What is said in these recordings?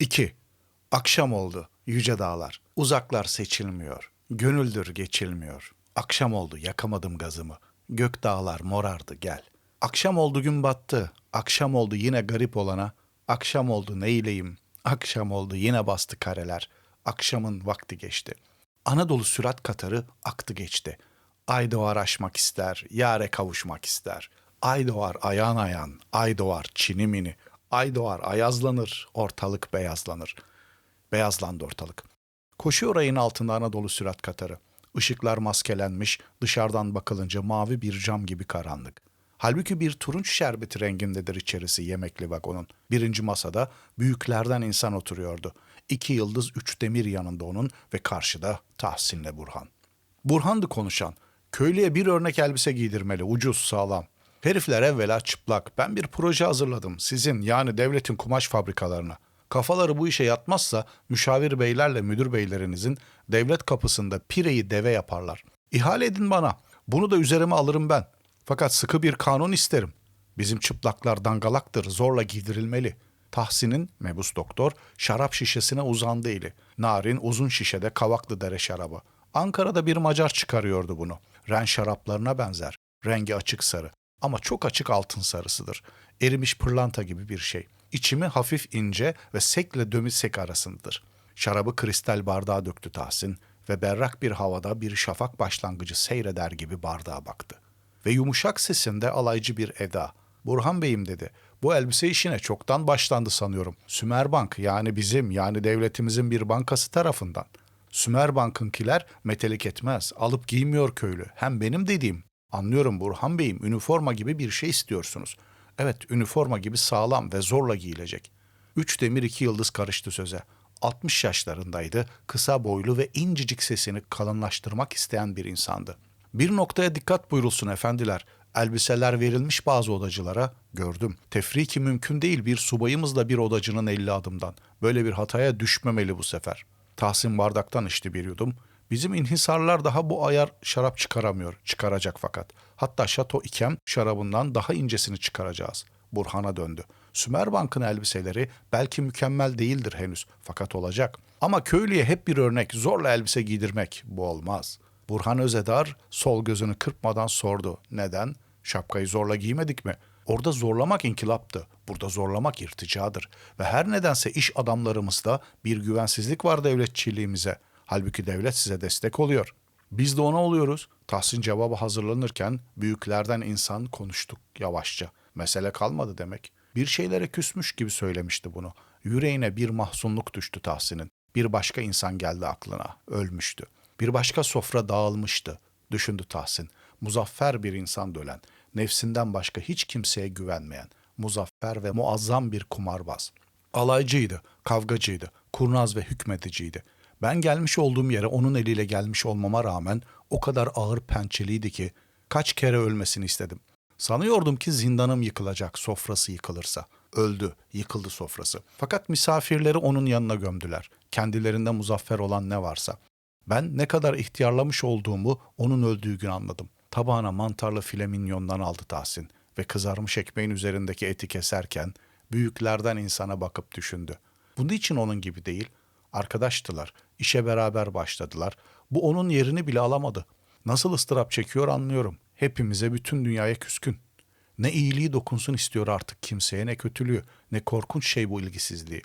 2. Akşam oldu, yüce dağlar. Uzaklar seçilmiyor. Gönüldür geçilmiyor. Akşam oldu, yakamadım gazımı. Gök dağlar morardı, gel. Akşam oldu, gün battı. Akşam oldu yine garip olana. Akşam oldu neyleyim. Akşam oldu yine bastı kareler. Akşamın vakti geçti. Anadolu sürat katarı aktı geçti. Ay doğar aşmak ister, yare kavuşmak ister. Ay doğar ayan ayan, ay doğar çini mini. Ay doğar ayazlanır, ortalık beyazlanır. Beyazlandı ortalık. Koşuyor ayın altında Anadolu sürat katarı. Işıklar maskelenmiş, dışarıdan bakılınca mavi bir cam gibi karanlık. Halbuki bir turunç şerbeti rengindedir içerisi yemekli vagonun. Birinci masada büyüklerden insan oturuyordu. İki yıldız üç demir yanında onun ve karşıda Tahsin'le Burhan. Burhan'dı konuşan. Köylüye bir örnek elbise giydirmeli, ucuz, sağlam. Herifler evvela çıplak. Ben bir proje hazırladım. Sizin yani devletin kumaş fabrikalarına. Kafaları bu işe yatmazsa müşavir beylerle müdür beylerinizin devlet kapısında pireyi deve yaparlar. İhale edin bana. Bunu da üzerime alırım ben. Fakat sıkı bir kanun isterim. Bizim çıplaklar dangalaktır, zorla giydirilmeli. Tahsin'in, mebus doktor, şarap şişesine uzandı eli. Narin uzun şişede kavaklı dere şarabı. Ankara'da bir Macar çıkarıyordu bunu. Ren şaraplarına benzer. Rengi açık sarı. Ama çok açık altın sarısıdır. Erimiş pırlanta gibi bir şey. İçimi hafif ince ve sekle dömü sek arasındadır. Şarabı kristal bardağa döktü Tahsin ve berrak bir havada bir şafak başlangıcı seyreder gibi bardağa baktı. Ve yumuşak sesinde alaycı bir eda. Burhan Bey'im dedi. Bu elbise işine çoktan başlandı sanıyorum. Sümerbank yani bizim yani devletimizin bir bankası tarafından. Sümerbank'ınkiler metelik etmez. Alıp giymiyor köylü. Hem benim dediğim. Anlıyorum Burhan Bey'im üniforma gibi bir şey istiyorsunuz. Evet üniforma gibi sağlam ve zorla giyilecek. Üç demir iki yıldız karıştı söze. 60 yaşlarındaydı, kısa boylu ve incecik sesini kalınlaştırmak isteyen bir insandı. Bir noktaya dikkat buyurulsun efendiler. Elbiseler verilmiş bazı odacılara. Gördüm. Tefriki mümkün değil bir subayımızla bir odacının 50 adımdan. Böyle bir hataya düşmemeli bu sefer. Tahsin bardaktan içti bir yudum. Bizim inhisarlar daha bu ayar şarap çıkaramıyor. Çıkaracak fakat. Hatta Şato İkem şarabından daha incesini çıkaracağız. Burhan'a döndü. Sümerbank'ın elbiseleri belki mükemmel değildir henüz fakat olacak. Ama köylüye hep bir örnek zorla elbise giydirmek bu olmaz. Burhan Özedar sol gözünü kırpmadan sordu. Neden? Şapkayı zorla giymedik mi? Orada zorlamak inkılaptı. Burada zorlamak irticadır. Ve her nedense iş adamlarımızda bir güvensizlik var devletçiliğimize. Halbuki devlet size destek oluyor. Biz de ona oluyoruz. Tahsin cevabı hazırlanırken büyüklerden insan konuştuk yavaşça. Mesele kalmadı demek. Bir şeylere küsmüş gibi söylemişti bunu. Yüreğine bir mahzunluk düştü Tahsin'in. Bir başka insan geldi aklına. Ölmüştü. Bir başka sofra dağılmıştı. Düşündü Tahsin. Muzaffer bir insan dölen. Nefsinden başka hiç kimseye güvenmeyen. Muzaffer ve muazzam bir kumarbaz. Alaycıydı, kavgacıydı, kurnaz ve hükmediciydi. Ben gelmiş olduğum yere onun eliyle gelmiş olmama rağmen o kadar ağır pençeliydi ki kaç kere ölmesini istedim. Sanıyordum ki zindanım yıkılacak sofrası yıkılırsa. Öldü, yıkıldı sofrası. Fakat misafirleri onun yanına gömdüler. Kendilerinde muzaffer olan ne varsa. Ben ne kadar ihtiyarlamış olduğumu onun öldüğü gün anladım. Tabağına mantarlı file minyondan aldı Tahsin ve kızarmış ekmeğin üzerindeki eti keserken büyüklerden insana bakıp düşündü. Bunun için onun gibi değil, arkadaştılar, işe beraber başladılar. Bu onun yerini bile alamadı. Nasıl ıstırap çekiyor anlıyorum. Hepimize bütün dünyaya küskün. Ne iyiliği dokunsun istiyor artık kimseye ne kötülüğü, ne korkunç şey bu ilgisizliği.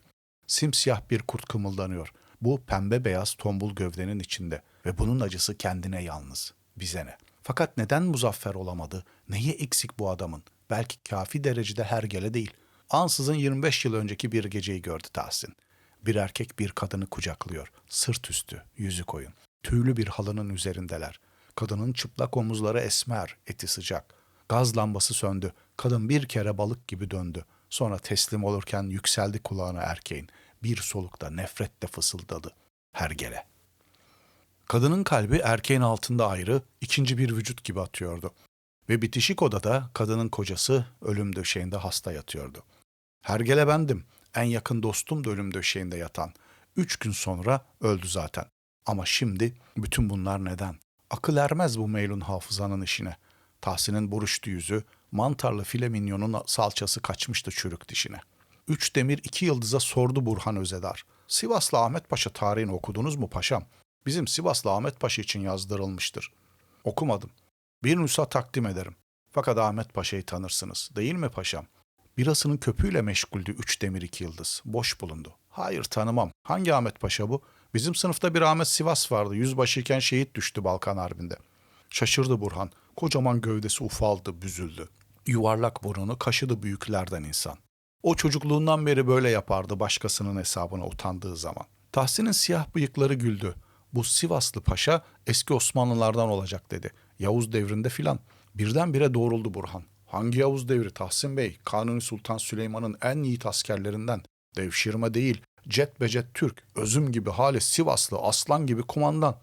Simsiyah bir kurt kımıldanıyor. Bu pembe beyaz tombul gövdenin içinde ve bunun acısı kendine yalnız. Bize ne? Fakat neden muzaffer olamadı? Neyi eksik bu adamın? Belki kafi derecede hergele değil. Ansızın 25 yıl önceki bir geceyi gördü Tahsin. Bir erkek bir kadını kucaklıyor. Sırt üstü, yüzü koyun. Tüylü bir halının üzerindeler. Kadının çıplak omuzları esmer, eti sıcak. Gaz lambası söndü. Kadın bir kere balık gibi döndü. Sonra teslim olurken yükseldi kulağına erkeğin. Bir solukta nefretle fısıldadı. Hergele. Kadının kalbi erkeğin altında ayrı, ikinci bir vücut gibi atıyordu. Ve bitişik odada kadının kocası ölüm döşeğinde hasta yatıyordu. Hergele bendim, en yakın dostum da ölüm döşeğinde yatan. Üç gün sonra öldü zaten. Ama şimdi bütün bunlar neden? Akıl ermez bu Meylun hafızanın işine. Tahsin'in buruştu yüzü, mantarlı file minyonun salçası kaçmıştı çürük dişine. Üç demir iki yıldıza sordu Burhan Özedar. Sivaslı Ahmet Paşa tarihini okudunuz mu paşam? Bizim Sivaslı Ahmet Paşa için yazdırılmıştır. Okumadım. Bir nüsa takdim ederim. Fakat Ahmet Paşa'yı tanırsınız. Değil mi paşam? Birasının köpüğüyle meşguldü üç demir iki yıldız. Boş bulundu. Hayır tanımam. Hangi Ahmet Paşa bu? Bizim sınıfta bir Ahmet Sivas vardı. Yüzbaşıyken şehit düştü Balkan Harbi'nde. Şaşırdı Burhan. Kocaman gövdesi ufaldı, büzüldü. Yuvarlak burunu kaşıdı büyüklerden insan. O çocukluğundan beri böyle yapardı başkasının hesabına utandığı zaman. Tahsin'in siyah bıyıkları güldü. Bu Sivaslı paşa eski Osmanlılardan olacak dedi. Yavuz devrinde filan. Birdenbire doğruldu Burhan. Hangi Yavuz devri Tahsin Bey? Kanuni Sultan Süleyman'ın en yiğit askerlerinden. Devşirme değil, cet becet Türk, özüm gibi hali Sivaslı, aslan gibi kumandan.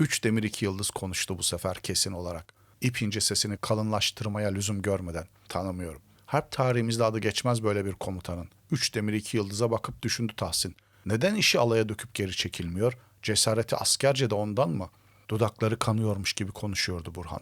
Üç demir iki yıldız konuştu bu sefer kesin olarak. İp ince sesini kalınlaştırmaya lüzum görmeden. Tanımıyorum. Harp tarihimizde adı geçmez böyle bir komutanın. Üç demir iki yıldıza bakıp düşündü Tahsin. Neden işi alaya döküp geri çekilmiyor? Cesareti askerce de ondan mı? Dudakları kanıyormuş gibi konuşuyordu Burhan.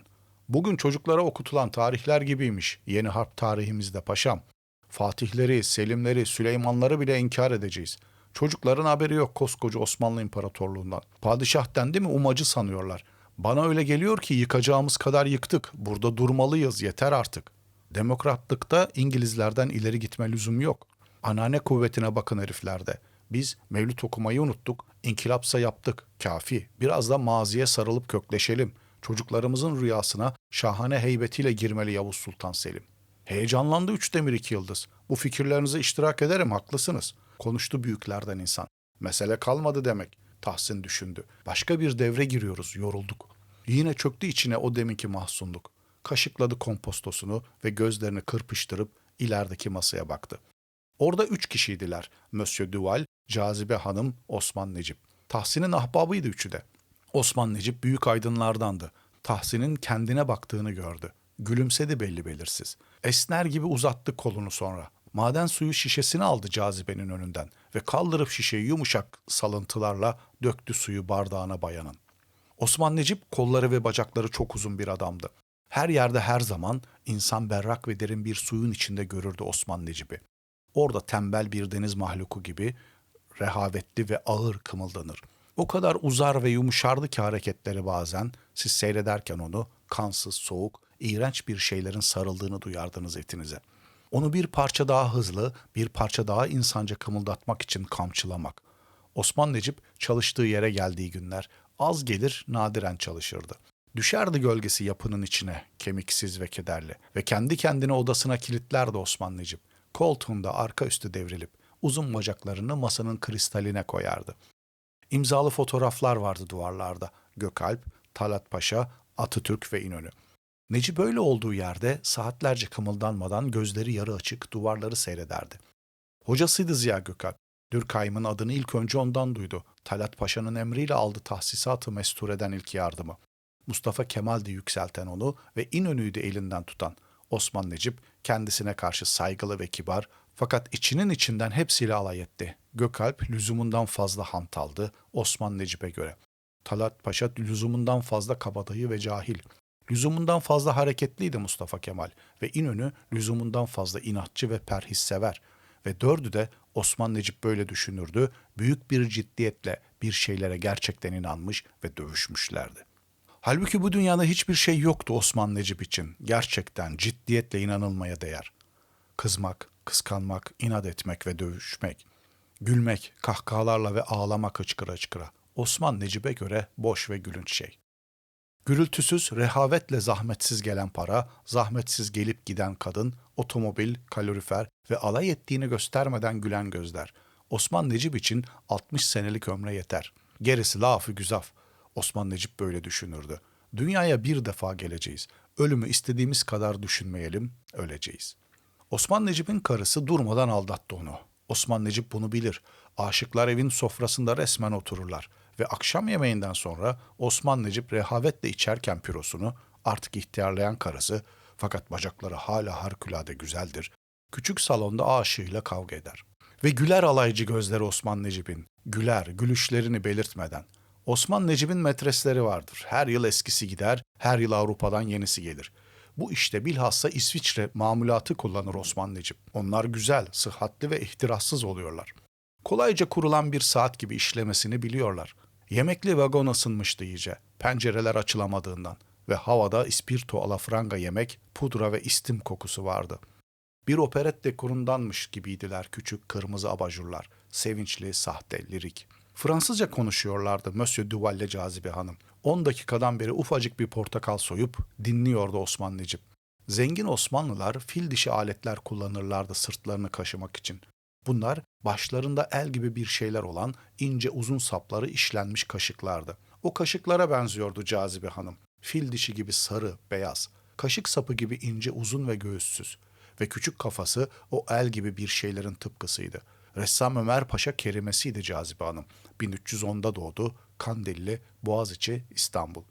Bugün çocuklara okutulan tarihler gibiymiş yeni harp tarihimizde paşam. Fatihleri, Selimleri, Süleymanları bile inkar edeceğiz. Çocukların haberi yok koskoca Osmanlı İmparatorluğundan. Padişah dendi mi umacı sanıyorlar. Bana öyle geliyor ki yıkacağımız kadar yıktık. Burada durmalıyız yeter artık. Demokratlıkta İngilizlerden ileri gitme lüzum yok. Anane kuvvetine bakın heriflerde. Biz mevlüt okumayı unuttuk, inkılapsa yaptık. Kafi. Biraz da maziye sarılıp kökleşelim. Çocuklarımızın rüyasına şahane heybetiyle girmeli Yavuz Sultan Selim. Heyecanlandı üç demir iki yıldız. Bu fikirlerinize iştirak ederim, haklısınız. Konuştu büyüklerden insan. Mesele kalmadı demek. Tahsin düşündü. Başka bir devre giriyoruz, yorulduk. Yine çöktü içine o deminki mahzunluk. Kaşıkladı kompostosunu ve gözlerini kırpıştırıp ilerideki masaya baktı. Orada üç kişiydiler. Monsieur Duval, Cazibe Hanım, Osman Necip. Tahsin'in ahbabıydı üçü de. Osman Necip büyük aydınlardandı. Tahsin'in kendine baktığını gördü. Gülümsedi belli belirsiz. Esner gibi uzattı kolunu sonra. Maden suyu şişesini aldı cazibenin önünden ve kaldırıp şişeyi yumuşak salıntılarla döktü suyu bardağına bayanın. Osman Necip kolları ve bacakları çok uzun bir adamdı. Her yerde her zaman insan berrak ve derin bir suyun içinde görürdü Osman Necip'i. Orada tembel bir deniz mahluku gibi rehavetli ve ağır kımıldanır. O kadar uzar ve yumuşardı ki hareketleri bazen siz seyrederken onu kansız, soğuk, iğrenç bir şeylerin sarıldığını duyardınız etinize. Onu bir parça daha hızlı, bir parça daha insanca kımıldatmak için kamçılamak. Osman Necip çalıştığı yere geldiği günler az gelir nadiren çalışırdı. Düşerdi gölgesi yapının içine, kemiksiz ve kederli. Ve kendi kendine odasına kilitlerdi Osman Necip. Koltuğunda arka üstü devrilip uzun bacaklarını masanın kristaline koyardı. İmzalı fotoğraflar vardı duvarlarda. Gökalp, Talat Paşa, Atatürk ve İnönü. Necip böyle olduğu yerde saatlerce kımıldanmadan gözleri yarı açık duvarları seyrederdi. Hocasıydı Ziya Gökalp. Dürkheim'in adını ilk önce ondan duydu. Talat Paşa'nın emriyle aldı tahsisatı mestureden ilk yardımı. Mustafa Kemal'di yükselten onu ve İnönü'ydü elinden tutan. Osman Necip kendisine karşı saygılı ve kibar fakat içinin içinden hepsiyle alay etti. Gökalp lüzumundan fazla hantaldı Osman Necip'e göre. Talat Paşa lüzumundan fazla kabadayı ve cahil. Lüzumundan fazla hareketliydi Mustafa Kemal ve İnönü lüzumundan fazla inatçı ve perhissever. Ve dördü de Osman Necip böyle düşünürdü, büyük bir ciddiyetle bir şeylere gerçekten inanmış ve dövüşmüşlerdi. Halbuki bu dünyada hiçbir şey yoktu Osman Necip için. Gerçekten ciddiyetle inanılmaya değer. Kızmak, kıskanmak, inat etmek ve dövüşmek. Gülmek, kahkahalarla ve ağlamak hıçkıra hıçkıra. Osman Necip'e göre boş ve gülünç şey. Gürültüsüz, rehavetle zahmetsiz gelen para, zahmetsiz gelip giden kadın, otomobil, kalorifer ve alay ettiğini göstermeden gülen gözler. Osman Necip için 60 senelik ömre yeter. Gerisi lafı güzaf. Osman Necip böyle düşünürdü. Dünyaya bir defa geleceğiz. Ölümü istediğimiz kadar düşünmeyelim, öleceğiz. Osman Necip'in karısı durmadan aldattı onu. Osman Necip bunu bilir. Aşıklar evin sofrasında resmen otururlar ve akşam yemeğinden sonra Osman Necip rehavetle içerken pürosunu artık ihtiyarlayan karısı fakat bacakları hala harikulade güzeldir. Küçük salonda aşığıyla kavga eder. Ve güler alaycı gözleri Osman Necip'in. Güler, gülüşlerini belirtmeden. Osman Necip'in metresleri vardır. Her yıl eskisi gider, her yıl Avrupa'dan yenisi gelir. Bu işte bilhassa İsviçre mamulatı kullanır Osman Necip. Onlar güzel, sıhhatli ve ihtirassız oluyorlar. Kolayca kurulan bir saat gibi işlemesini biliyorlar. Yemekli vagon ısınmıştı iyice, pencereler açılamadığından ve havada ispirto alafranga yemek, pudra ve istim kokusu vardı. Bir operet dekorundanmış gibiydiler küçük kırmızı abajurlar, sevinçli, sahte, lirik. Fransızca konuşuyorlardı Monsieur Duval ile Cazibe Hanım. 10 dakikadan beri ufacık bir portakal soyup dinliyordu Osman Necip. Zengin Osmanlılar fil dişi aletler kullanırlardı sırtlarını kaşımak için. Bunlar başlarında el gibi bir şeyler olan ince uzun sapları işlenmiş kaşıklardı. O kaşıklara benziyordu Cazibe Hanım. Fil dişi gibi sarı, beyaz, kaşık sapı gibi ince uzun ve göğüssüz ve küçük kafası o el gibi bir şeylerin tıpkısıydı. Ressam Ömer Paşa kerimesiydi Cazibe Hanım. 1310'da doğdu, Kandilli, Boğaziçi, İstanbul.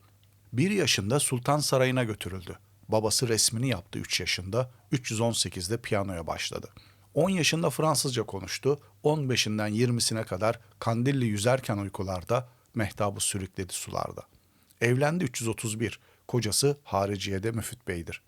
Bir yaşında Sultan Sarayı'na götürüldü. Babası resmini yaptı 3 yaşında, 318'de piyanoya başladı. 10 yaşında Fransızca konuştu, 15'inden 20'sine kadar Kandilli yüzerken uykularda, mehtabı sürükledi sularda. Evlendi 331, kocası hariciyede Müfit Bey'dir.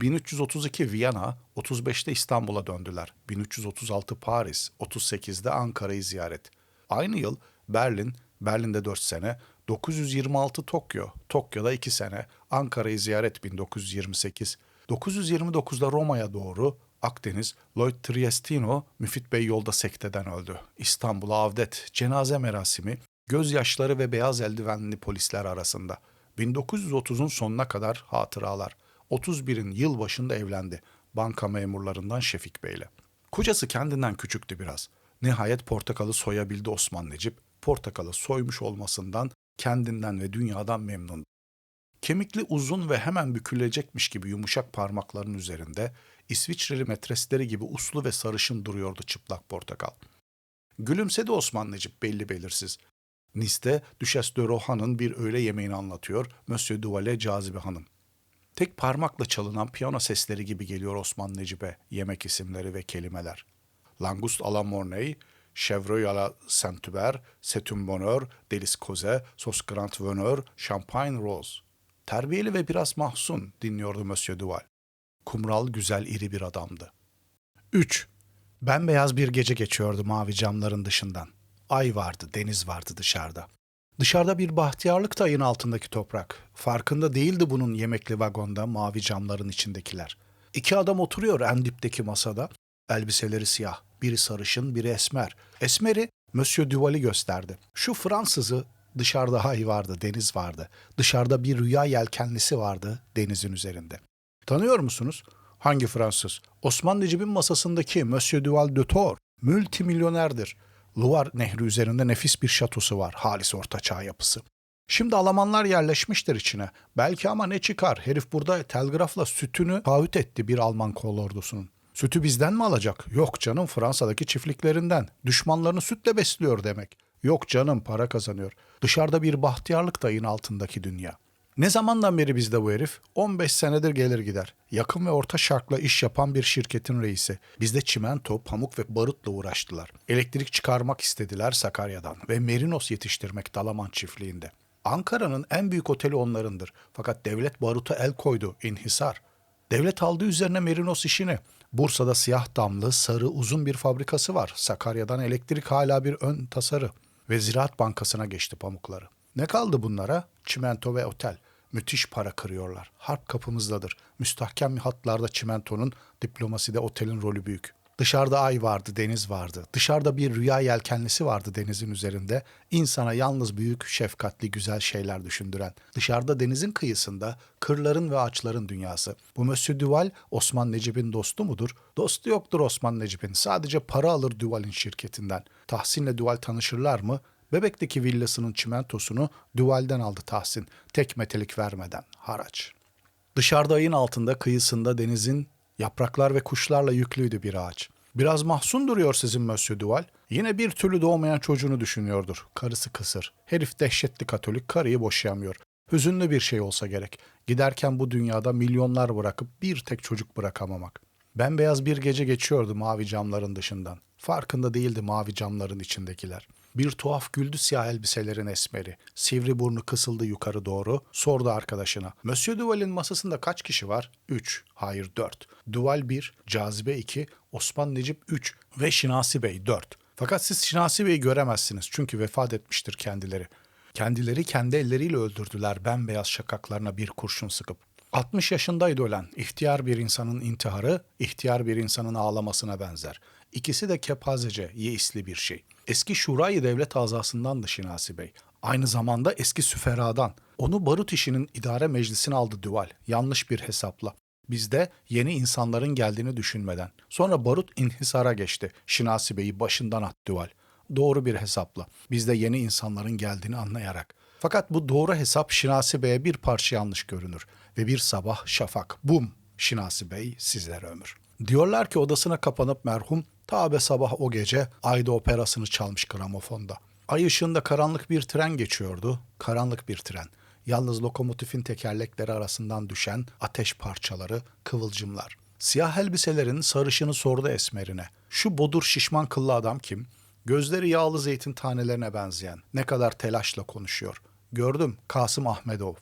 1332 Viyana, 35'te İstanbul'a döndüler. 1336 Paris, 38'de Ankara'yı ziyaret. Aynı yıl Berlin, Berlin'de 4 sene, 926 Tokyo, Tokyo'da 2 sene, Ankara'yı ziyaret 1928, 929'da Roma'ya doğru Akdeniz, Lloyd Triestino, Müfit Bey yolda sekteden öldü. İstanbul'a avdet, cenaze merasimi, gözyaşları ve beyaz eldivenli polisler arasında. 1930'un sonuna kadar hatıralar. 31'in yıl başında evlendi. Banka memurlarından Şefik Bey'le. Kocası kendinden küçüktü biraz. Nihayet portakalı soyabildi Osman Necip. Portakalı soymuş olmasından kendinden ve dünyadan memnun. Kemikli uzun ve hemen bükülecekmiş gibi yumuşak parmakların üzerinde İsviçreli metresleri gibi uslu ve sarışın duruyordu çıplak portakal. Gülümsedi Osman Necip belli belirsiz. Nice'de Düşes de Rohan'ın bir öğle yemeğini anlatıyor Monsieur Duval'e Cazibe Hanım. Tek parmakla çalınan piyano sesleri gibi geliyor Osman Necip'e yemek isimleri ve kelimeler. Langust à la Mornay, Chevreuil à la Saint-Hubert, C'est un bonheur, Delis Cauze, Sos Grand Veneur, Champagne Rose. Terbiyeli ve biraz mahzun dinliyordu Monsieur Duval. Kumral güzel iri bir adamdı. 3. Bembeyaz bir gece geçiyordu mavi camların dışından. Ay vardı, deniz vardı dışarıda. Dışarıda bir bahtiyarlık da ayın altındaki toprak. Farkında değildi bunun yemekli vagonda mavi camların içindekiler. İki adam oturuyor en dipteki masada. Elbiseleri siyah. Biri sarışın, biri esmer. Esmeri Monsieur Duval'i gösterdi. Şu Fransızı dışarıda ay vardı, deniz vardı. Dışarıda bir rüya yelkenlisi vardı denizin üzerinde. Tanıyor musunuz? Hangi Fransız? Osman Necip'in masasındaki Monsieur Duval de Tor. Multimilyonerdir. Loire Nehri üzerinde nefis bir şatosu var. Halis ortaçağ yapısı. Şimdi Almanlar yerleşmiştir içine. Belki ama ne çıkar? Herif burada telgrafla sütünü taahhüt etti bir Alman kolordusunun. Sütü bizden mi alacak? Yok canım Fransa'daki çiftliklerinden. Düşmanlarını sütle besliyor demek. Yok canım para kazanıyor. Dışarıda bir bahtiyarlık dayın altındaki dünya. Ne zamandan beri bizde bu herif? 15 senedir gelir gider. Yakın ve orta şarkla iş yapan bir şirketin reisi. Bizde çimento, pamuk ve barutla uğraştılar. Elektrik çıkarmak istediler Sakarya'dan ve merinos yetiştirmek Dalaman çiftliğinde. Ankara'nın en büyük oteli onlarındır. Fakat devlet baruta el koydu, inhisar. Devlet aldı üzerine merinos işini. Bursa'da siyah damlı, sarı, uzun bir fabrikası var. Sakarya'dan elektrik hala bir ön tasarı. Ve Ziraat Bankası'na geçti pamukları. Ne kaldı bunlara? Çimento ve otel. Müthiş para kırıyorlar. Harp kapımızdadır. Müstahkem hatlarda çimentonun, diplomaside otelin rolü büyük. Dışarıda ay vardı, deniz vardı. Dışarıda bir rüya yelkenlisi vardı denizin üzerinde. İnsana yalnız büyük, şefkatli, güzel şeyler düşündüren. Dışarıda denizin kıyısında kırların ve ağaçların dünyası. Bu Monsieur Duval Osman Necip'in dostu mudur? Dostu yoktur Osman Necip'in. Sadece para alır Duval'in şirketinden. Tahsin'le Duval tanışırlar mı? Bebek'teki villasının çimentosunu Duval'den aldı Tahsin. Tek metelik vermeden. Haraç. Dışarıda ayın altında kıyısında denizin yapraklar ve kuşlarla yüklüydü bir ağaç. Biraz mahzun duruyor sizin Monsieur Duval. Yine bir türlü doğmayan çocuğunu düşünüyordur. Karısı kısır. Herif dehşetli katolik karıyı boşayamıyor. Hüzünlü bir şey olsa gerek. Giderken bu dünyada milyonlar bırakıp bir tek çocuk bırakamamak. Bembeyaz bir gece geçiyordu mavi camların dışından. Farkında değildi mavi camların içindekiler. Bir tuhaf güldü siyah elbiselerin esmeri. Sivri burnu kısıldı yukarı doğru. Sordu arkadaşına. Monsieur Duval'in masasında kaç kişi var? Üç. Hayır dört. Duval bir, Cazibe iki, Osman Necip üç ve Şinasi Bey dört. Fakat siz Şinasi Bey'i göremezsiniz çünkü vefat etmiştir kendileri. Kendileri kendi elleriyle öldürdüler bembeyaz şakaklarına bir kurşun sıkıp. 60 yaşındaydı ölen. İhtiyar bir insanın intiharı, ihtiyar bir insanın ağlamasına benzer. İkisi de kepazece, yeisli bir şey. Eski Şurayı Devlet azasındandı Şinasi Bey. Aynı zamanda eski süferadan. Onu barut işinin idare meclisine aldı Duval. Yanlış bir hesapla. Bizde yeni insanların geldiğini düşünmeden. Sonra barut inhisara geçti. Şinasi Bey'i başından at Duval. Doğru bir hesapla. Bizde yeni insanların geldiğini anlayarak. Fakat bu doğru hesap Şinasi Bey'e bir parça yanlış görünür. Ve bir sabah şafak. Bum! Şinasi Bey sizlere ömür. Diyorlar ki odasına kapanıp merhum tabe sabah o gece ayda operasını çalmış gramofonda. Ay ışığında karanlık bir tren geçiyordu. Karanlık bir tren. Yalnız lokomotifin tekerlekleri arasından düşen ateş parçaları, kıvılcımlar. Siyah elbiselerin sarışını sordu esmerine. Şu bodur şişman kıllı adam kim? Gözleri yağlı zeytin tanelerine benzeyen. Ne kadar telaşla konuşuyor. Gördüm Kasım Ahmedov.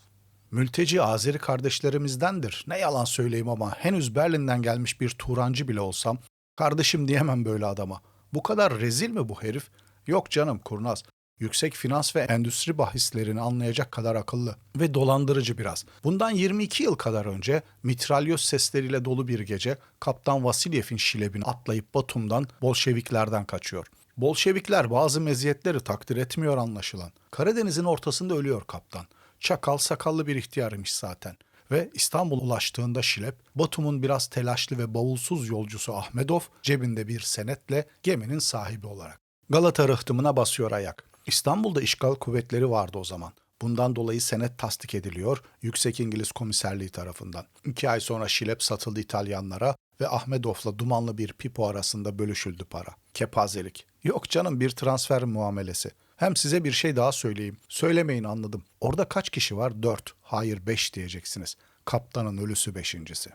Mülteci Azeri kardeşlerimizdendir. Ne yalan söyleyeyim ama henüz Berlin'den gelmiş bir Turancı bile olsam kardeşim diyemem böyle adama. Bu kadar rezil mi bu herif? Yok canım kurnaz. Yüksek finans ve endüstri bahislerini anlayacak kadar akıllı ve dolandırıcı biraz. Bundan 22 yıl kadar önce mitralyöz sesleriyle dolu bir gece Kaptan Vasilyev'in şilebini atlayıp Batum'dan Bolşeviklerden kaçıyor. Bolşevikler bazı meziyetleri takdir etmiyor anlaşılan. Karadeniz'in ortasında ölüyor kaptan. Çakal sakallı bir ihtiyarmış zaten. Ve İstanbul ulaştığında Şilep, Batum'un biraz telaşlı ve bavulsuz yolcusu Ahmedov cebinde bir senetle geminin sahibi olarak. Galata rıhtımına basıyor ayak. İstanbul'da işgal kuvvetleri vardı o zaman. Bundan dolayı senet tasdik ediliyor Yüksek İngiliz Komiserliği tarafından. İki ay sonra Şilep satıldı İtalyanlara ve Ahmedov'la dumanlı bir pipo arasında bölüşüldü para. Kepazelik. Yok canım bir transfer muamelesi. Hem size bir şey daha söyleyeyim. Söylemeyin anladım. Orada kaç kişi var? Dört. Hayır beş diyeceksiniz. Kaptanın ölüsü beşincisi.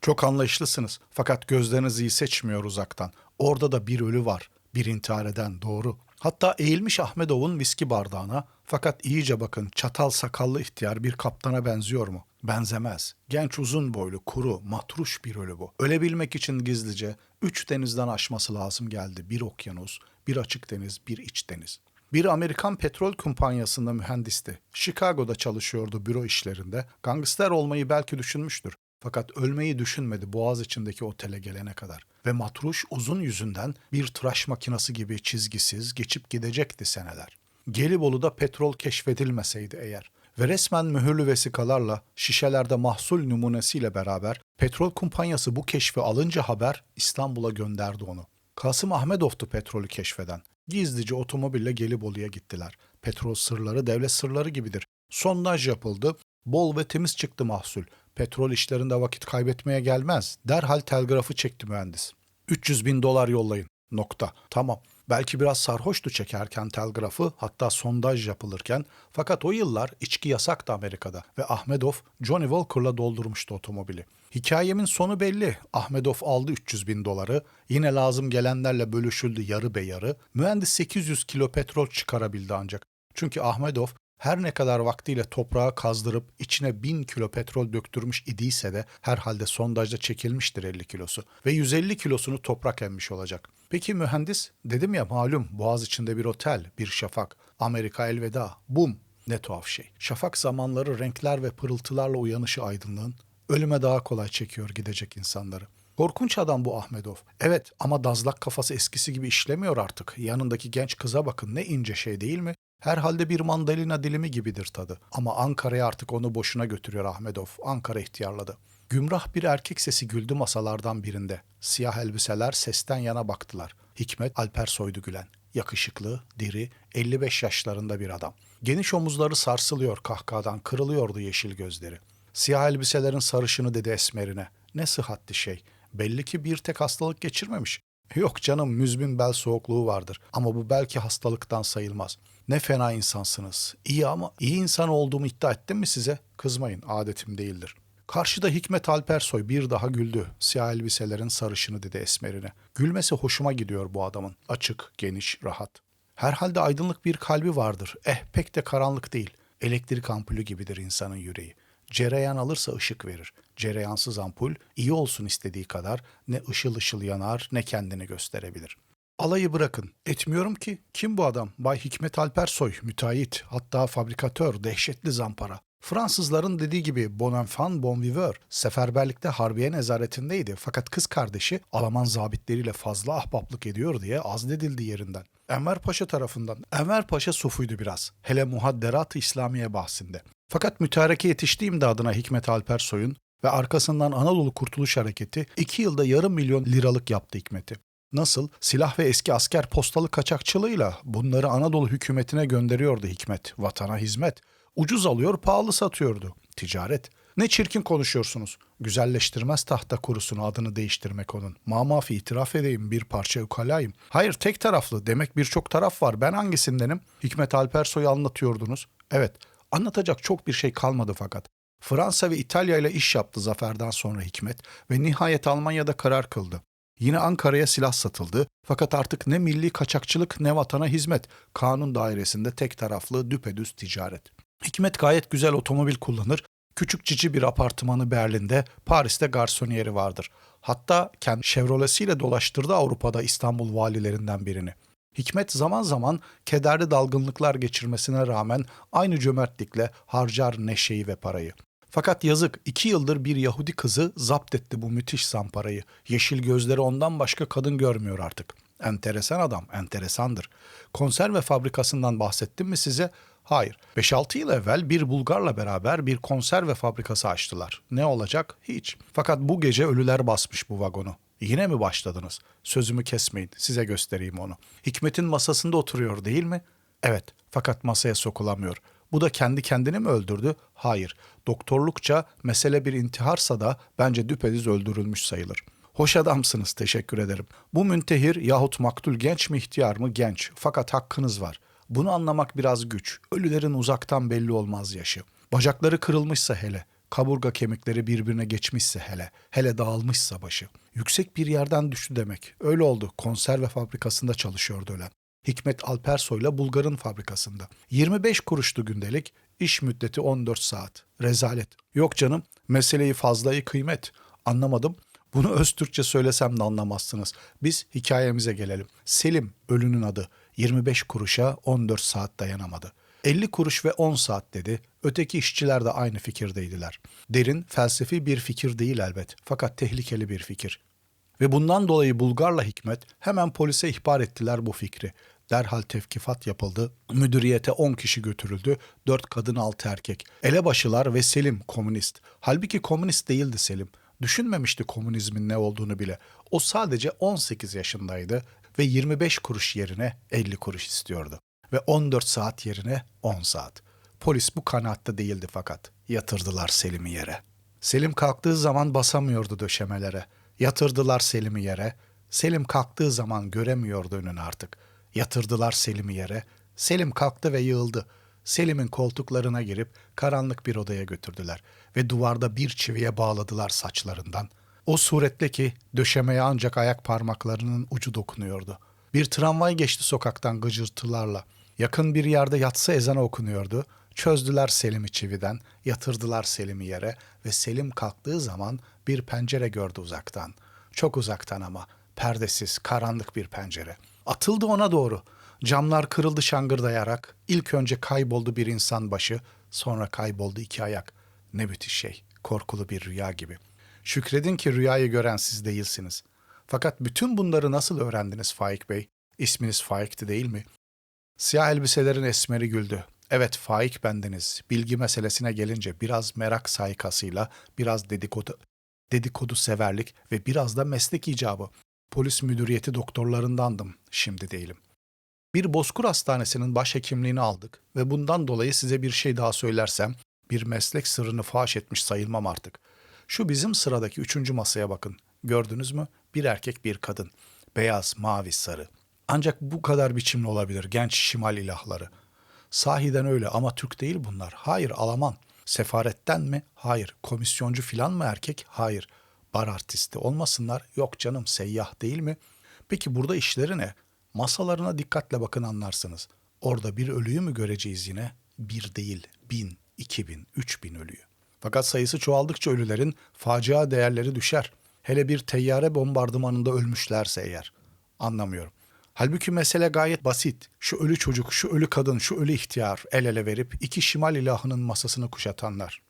Çok anlayışlısınız fakat gözleriniz iyi seçmiyor uzaktan. Orada da bir ölü var. Bir intihar eden doğru. Hatta eğilmiş Ahmedov'un viski bardağına fakat iyice bakın çatal sakallı ihtiyar bir kaptana benziyor mu? Benzemez. Genç uzun boylu, kuru, matruş bir ölü bu. Ölebilmek için gizlice üç denizden aşması lazım geldi. Bir okyanus, bir açık deniz, bir iç deniz. Bir Amerikan petrol kumpanyasında mühendisti. Chicago'da çalışıyordu büro işlerinde. Gangster olmayı belki düşünmüştür. Fakat ölmeyi düşünmedi boğaz içindeki otele gelene kadar. Ve matruş uzun yüzünden bir tıraş makinası gibi çizgisiz geçip gidecekti seneler. Gelibolu'da petrol keşfedilmeseydi eğer ve resmen mühürlü vesikalarla şişelerde mahsul numunesiyle beraber petrol kumpanyası bu keşfi alınca haber İstanbul'a gönderdi onu. Kasım Ahmedov'tu petrolü keşfeden. Gizlice otomobille Gelibolu'ya gittiler. Petrol sırları devlet sırları gibidir. Sondaj yapıldı. Bol ve temiz çıktı mahsul. Petrol işlerinde vakit kaybetmeye gelmez. Derhal telgrafı çekti mühendis. 300 bin dolar yollayın. Nokta. Tamam. Belki biraz sarhoştu çekerken telgrafı hatta sondaj yapılırken fakat o yıllar içki yasaktı Amerika'da ve Ahmedov Johnny Walker'la doldurmuştu otomobili. Hikayemin sonu belli. Ahmedov aldı 300 bin doları. Yine lazım gelenlerle bölüşüldü yarı be yarı. Mühendis 800 kilo petrol çıkarabildi ancak. Çünkü Ahmedov her ne kadar vaktiyle toprağa kazdırıp içine bin kilo petrol döktürmüş idiyse de herhalde sondajda çekilmiştir 50 kilosu ve 150 kilosunu toprak emmiş olacak. Peki mühendis? Dedim ya malum boğaz içinde bir otel, bir şafak. Amerika elveda. Bum. Ne tuhaf şey. Şafak zamanları renkler ve pırıltılarla uyanışı aydınlığın. Ölüme daha kolay çekiyor gidecek insanları. Korkunç adam bu Ahmedov. Evet ama dazlak kafası eskisi gibi işlemiyor artık. Yanındaki genç kıza bakın ne ince şey değil mi? Herhalde bir mandalina dilimi gibidir tadı. Ama Ankara'ya artık onu boşuna götürüyor Ahmedov. Ankara ihtiyarladı. Gümrah bir erkek sesi güldü masalardan birinde. Siyah elbiseler sesten yana baktılar. Hikmet Alper Soydu gülen. Yakışıklı, diri, 55 yaşlarında bir adam. Geniş omuzları sarsılıyor kahkahadan, kırılıyordu yeşil gözleri. Siyah elbiselerin sarışını dedi esmerine. Ne sıhhatli şey. Belli ki bir tek hastalık geçirmemiş. Yok canım müzmin bel soğukluğu vardır ama bu belki hastalıktan sayılmaz. Ne fena insansınız. İyi ama iyi insan olduğumu iddia ettim mi size? Kızmayın adetim değildir. Karşıda Hikmet Alpersoy bir daha güldü. Siyah elbiselerin sarışını dedi esmerine. Gülmesi hoşuma gidiyor bu adamın. Açık, geniş, rahat. Herhalde aydınlık bir kalbi vardır. Eh pek de karanlık değil. Elektrik ampulü gibidir insanın yüreği. Cereyan alırsa ışık verir. Cereyansız ampul iyi olsun istediği kadar ne ışıl ışıl yanar ne kendini gösterebilir. Alayı bırakın. Etmiyorum ki. Kim bu adam? Bay Hikmet Alpersoy, müteahhit, hatta fabrikatör, dehşetli zampara. Fransızların dediği gibi bon enfant bon viveur. Seferberlikte harbiye nezaretindeydi fakat kız kardeşi Alman zabitleriyle fazla ahbaplık ediyor diye azledildi yerinden. Enver Paşa tarafından. Enver Paşa sufuydu biraz. Hele muhadderat-ı İslamiye bahsinde. Fakat mütareke yetişti imdadına Hikmet Alpersoy'un ve arkasından Anadolu Kurtuluş Hareketi iki yılda yarım milyon liralık yaptı Hikmet'i. Nasıl? Silah ve eski asker postalı kaçakçılığıyla bunları Anadolu hükümetine gönderiyordu Hikmet. Vatana hizmet. Ucuz alıyor, pahalı satıyordu. Ticaret. Ne çirkin konuşuyorsunuz. Güzelleştirmez tahta kurusunu adını değiştirmek onun. Mamafi itiraf edeyim bir parça ukalayım. Hayır tek taraflı. Demek birçok taraf var. Ben hangisindenim? Hikmet Alpersoy'u anlatıyordunuz. Evet. Anlatacak çok bir şey kalmadı fakat. Fransa ve İtalya ile iş yaptı zaferden sonra Hikmet ve nihayet Almanya'da karar kıldı. Yine Ankara'ya silah satıldı fakat artık ne milli kaçakçılık ne vatana hizmet. Kanun dairesinde tek taraflı düpedüz ticaret. Hikmet gayet güzel otomobil kullanır. Küçük cici bir apartmanı Berlin'de, Paris'te garsoniyeri vardır. Hatta kendi Chevrolet'siyle dolaştırdı Avrupa'da İstanbul valilerinden birini. Hikmet zaman zaman kederli dalgınlıklar geçirmesine rağmen aynı cömertlikle harcar neşeyi ve parayı. Fakat yazık iki yıldır bir Yahudi kızı zapt etti bu müthiş zamparayı. Yeşil gözleri ondan başka kadın görmüyor artık. Enteresan adam, enteresandır. Konserve fabrikasından bahsettim mi size? Hayır. 5-6 yıl evvel bir Bulgarla beraber bir konserve fabrikası açtılar. Ne olacak? Hiç. Fakat bu gece ölüler basmış bu vagonu. Yine mi başladınız? Sözümü kesmeyin. Size göstereyim onu. Hikmet'in masasında oturuyor değil mi? Evet. Fakat masaya sokulamıyor. Bu da kendi kendini mi öldürdü? Hayır. Doktorlukça mesele bir intiharsa da bence düpedüz öldürülmüş sayılır. Hoş adamsınız, teşekkür ederim. Bu müntehir yahut maktul genç mi ihtiyar mı? Genç. Fakat hakkınız var. Bunu anlamak biraz güç. Ölülerin uzaktan belli olmaz yaşı. Bacakları kırılmışsa hele, kaburga kemikleri birbirine geçmişse hele, hele dağılmışsa başı. Yüksek bir yerden düştü demek. Öyle oldu. Konserve fabrikasında çalışıyordu ölen. Hikmet Alpersoy'la Bulgar'ın fabrikasında. 25 kuruştu gündelik, iş müddeti 14 saat. Rezalet. Yok canım, meseleyi fazlayı kıymet. Anlamadım. Bunu öz Türkçe söylesem de anlamazsınız. Biz hikayemize gelelim. Selim ölünün adı. 25 kuruşa 14 saat dayanamadı. 50 kuruş ve 10 saat dedi. Öteki işçiler de aynı fikirdeydiler. Derin, felsefi bir fikir değil elbet. Fakat tehlikeli bir fikir. Ve bundan dolayı Bulgar'la Hikmet hemen polise ihbar ettiler bu fikri. Derhal tevkifat yapıldı. Müdüriyete 10 kişi götürüldü. 4 kadın 6 erkek. Elebaşılar ve Selim komünist. Halbuki komünist değildi Selim. Düşünmemişti komünizmin ne olduğunu bile. O sadece 18 yaşındaydı ve 25 kuruş yerine 50 kuruş istiyordu. Ve 14 saat yerine 10 saat. Polis bu kanaatte değildi fakat. Yatırdılar Selim'i yere. Selim kalktığı zaman basamıyordu döşemelere. Yatırdılar Selim'i yere. Selim kalktığı zaman göremiyordu önünü artık. Yatırdılar Selim'i yere. Selim kalktı ve yığıldı. Selim'in koltuklarına girip karanlık bir odaya götürdüler ve duvarda bir çiviye bağladılar saçlarından. O suretle ki döşemeye ancak ayak parmaklarının ucu dokunuyordu. Bir tramvay geçti sokaktan gıcırtılarla. Yakın bir yerde yatsı ezanı okunuyordu. Çözdüler Selim'i çividen, yatırdılar Selim'i yere ve Selim kalktığı zaman bir pencere gördü uzaktan. Çok uzaktan ama perdesiz, karanlık bir pencere. Atıldı ona doğru. Camlar kırıldı şangırdayarak. İlk önce kayboldu bir insan başı, sonra kayboldu iki ayak. Ne müthiş şey, korkulu bir rüya gibi. Şükredin ki rüyayı gören siz değilsiniz. Fakat bütün bunları nasıl öğrendiniz Faik Bey? İsminiz Faik'ti değil mi? Siyah elbiselerin esmeri güldü. Evet Faik bendeniz. Bilgi meselesine gelince biraz merak saykasıyla, biraz dedikodu, dedikodu severlik ve biraz da meslek icabı. Polis müdüriyeti doktorlarındandım, şimdi değilim. Bir bozkur hastanesinin başhekimliğini aldık ve bundan dolayı size bir şey daha söylersem bir meslek sırrını faş etmiş sayılmam artık. Şu bizim sıradaki üçüncü masaya bakın. Gördünüz mü? Bir erkek bir kadın. Beyaz, mavi, sarı. Ancak bu kadar biçimli olabilir genç şimal ilahları. Sahiden öyle ama Türk değil bunlar. Hayır Alman. Sefaretten mi? Hayır. Komisyoncu filan mı erkek? Hayır. Bar artisti olmasınlar. Yok canım seyyah değil mi? Peki burada işleri ne? Masalarına dikkatle bakın anlarsınız. Orada bir ölüyü mü göreceğiz yine? Bir değil, bin, iki bin, üç bin ölüyü. Fakat sayısı çoğaldıkça ölülerin facia değerleri düşer. Hele bir teyyare bombardımanında ölmüşlerse eğer. Anlamıyorum. Halbuki mesele gayet basit. Şu ölü çocuk, şu ölü kadın, şu ölü ihtiyar el ele verip iki şimal ilahının masasını kuşatanlar.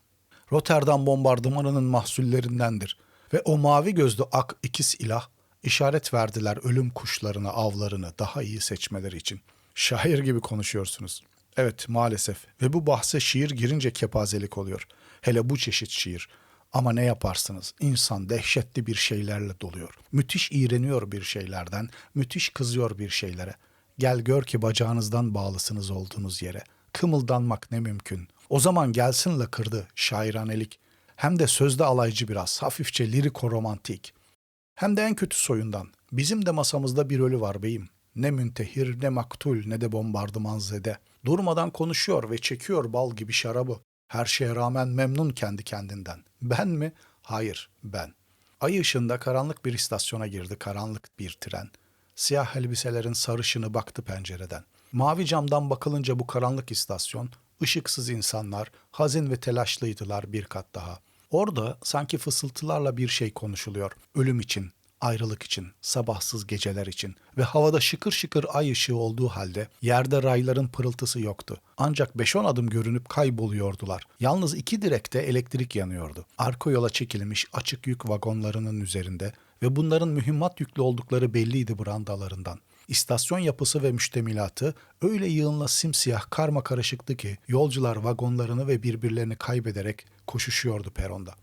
Rotterdam bombardımanının mahsullerindendir. Ve o mavi gözlü ak ikiz ilah işaret verdiler ölüm kuşlarını, avlarını daha iyi seçmeleri için. Şair gibi konuşuyorsunuz. Evet maalesef ve bu bahse şiir girince kepazelik oluyor. Hele bu çeşit şiir. Ama ne yaparsınız? İnsan dehşetli bir şeylerle doluyor. Müthiş iğreniyor bir şeylerden, müthiş kızıyor bir şeylere. Gel gör ki bacağınızdan bağlısınız olduğunuz yere. Kımıldanmak ne mümkün. O zaman gelsin lakırdı, şairanelik. Hem de sözde alaycı biraz, hafifçe liriko-romantik. Hem de en kötü soyundan. Bizim de masamızda bir ölü var beyim. Ne müntehir, ne maktul, ne de bombardımanzede. Durmadan konuşuyor ve çekiyor bal gibi şarabı. Her şeye rağmen memnun kendi kendinden. Ben mi? Hayır, ben. Ay ışığında karanlık bir istasyona girdi karanlık bir tren. Siyah elbiselerin sarışını baktı pencereden. Mavi camdan bakılınca bu karanlık istasyon, ışıksız insanlar, hazin ve telaşlıydılar bir kat daha. Orada sanki fısıltılarla bir şey konuşuluyor. Ölüm için, ayrılık için, sabahsız geceler için ve havada şıkır şıkır ay ışığı olduğu halde yerde rayların pırıltısı yoktu. Ancak 5-10 adım görünüp kayboluyordular. Yalnız iki direkte elektrik yanıyordu. Arka yola çekilmiş açık yük vagonlarının üzerinde ve bunların mühimmat yüklü oldukları belliydi brandalarından. İstasyon yapısı ve müştemilatı öyle yığınla simsiyah karma karışıktı ki yolcular vagonlarını ve birbirlerini kaybederek koşuşuyordu peronda.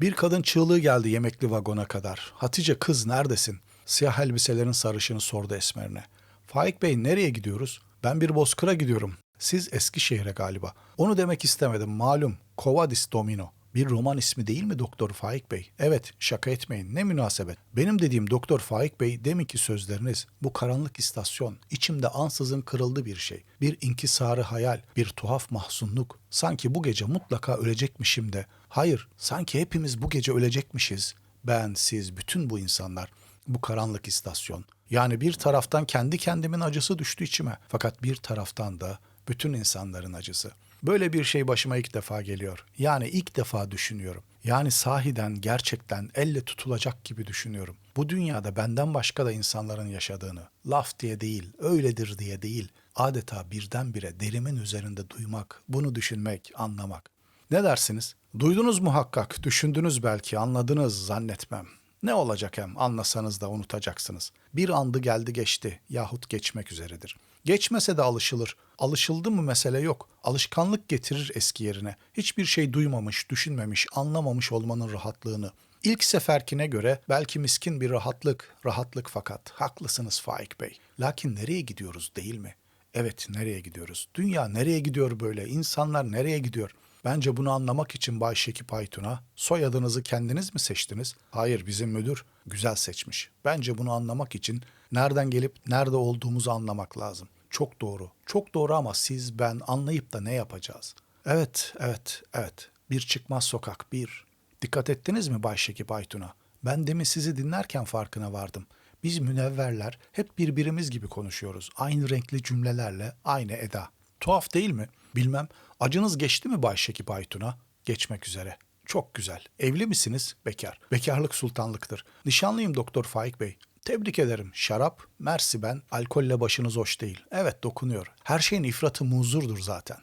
Bir kadın çığlığı geldi yemekli vagona kadar. Hatice kız neredesin? Siyah elbiselerin sarışını sordu Esmer'ine. Faik Bey nereye gidiyoruz? Ben bir bozkıra gidiyorum. Siz Eskişehir'e galiba. Onu demek istemedim malum. Kovadis Domino. Bir roman ismi değil mi Doktor Faik Bey? Evet, şaka etmeyin. Ne münasebet. Benim dediğim Doktor Faik Bey deminki sözleriniz. Bu karanlık istasyon. içimde ansızın kırıldı bir şey. Bir inkisarı hayal, bir tuhaf mahzunluk. Sanki bu gece mutlaka ölecekmişim de. Hayır, sanki hepimiz bu gece ölecekmişiz. Ben, siz, bütün bu insanlar. Bu karanlık istasyon. Yani bir taraftan kendi kendimin acısı düştü içime. Fakat bir taraftan da bütün insanların acısı. Böyle bir şey başıma ilk defa geliyor. Yani ilk defa düşünüyorum. Yani sahiden gerçekten elle tutulacak gibi düşünüyorum. Bu dünyada benden başka da insanların yaşadığını, laf diye değil, öyledir diye değil, adeta birdenbire derimin üzerinde duymak, bunu düşünmek, anlamak. Ne dersiniz? Duydunuz muhakkak, düşündünüz belki, anladınız zannetmem. Ne olacak hem anlasanız da unutacaksınız. Bir andı geldi geçti yahut geçmek üzeredir. Geçmese de alışılır. Alışıldı mı mesele yok. Alışkanlık getirir eski yerine. Hiçbir şey duymamış, düşünmemiş, anlamamış olmanın rahatlığını. İlk seferkine göre belki miskin bir rahatlık, rahatlık fakat haklısınız Faik Bey. Lakin nereye gidiyoruz değil mi? Evet nereye gidiyoruz? Dünya nereye gidiyor böyle? İnsanlar nereye gidiyor? Bence bunu anlamak için Bay Şekip Aytun'a soyadınızı kendiniz mi seçtiniz? Hayır bizim müdür güzel seçmiş. Bence bunu anlamak için nereden gelip nerede olduğumuzu anlamak lazım. Çok doğru. Çok doğru ama siz ben anlayıp da ne yapacağız? Evet, evet, evet. Bir çıkmaz sokak, bir. Dikkat ettiniz mi Bay Şekip Aytun'a? Ben demin sizi dinlerken farkına vardım. Biz münevverler hep birbirimiz gibi konuşuyoruz. Aynı renkli cümlelerle, aynı eda. Tuhaf değil mi? Bilmem. Acınız geçti mi Bay Şekip Aytun'a? Geçmek üzere. Çok güzel. Evli misiniz? Bekar. Bekarlık sultanlıktır. Nişanlıyım Doktor Faik Bey. Tebrik ederim. Şarap, mersi ben, alkolle başınız hoş değil. Evet dokunuyor. Her şeyin ifratı muzurdur zaten.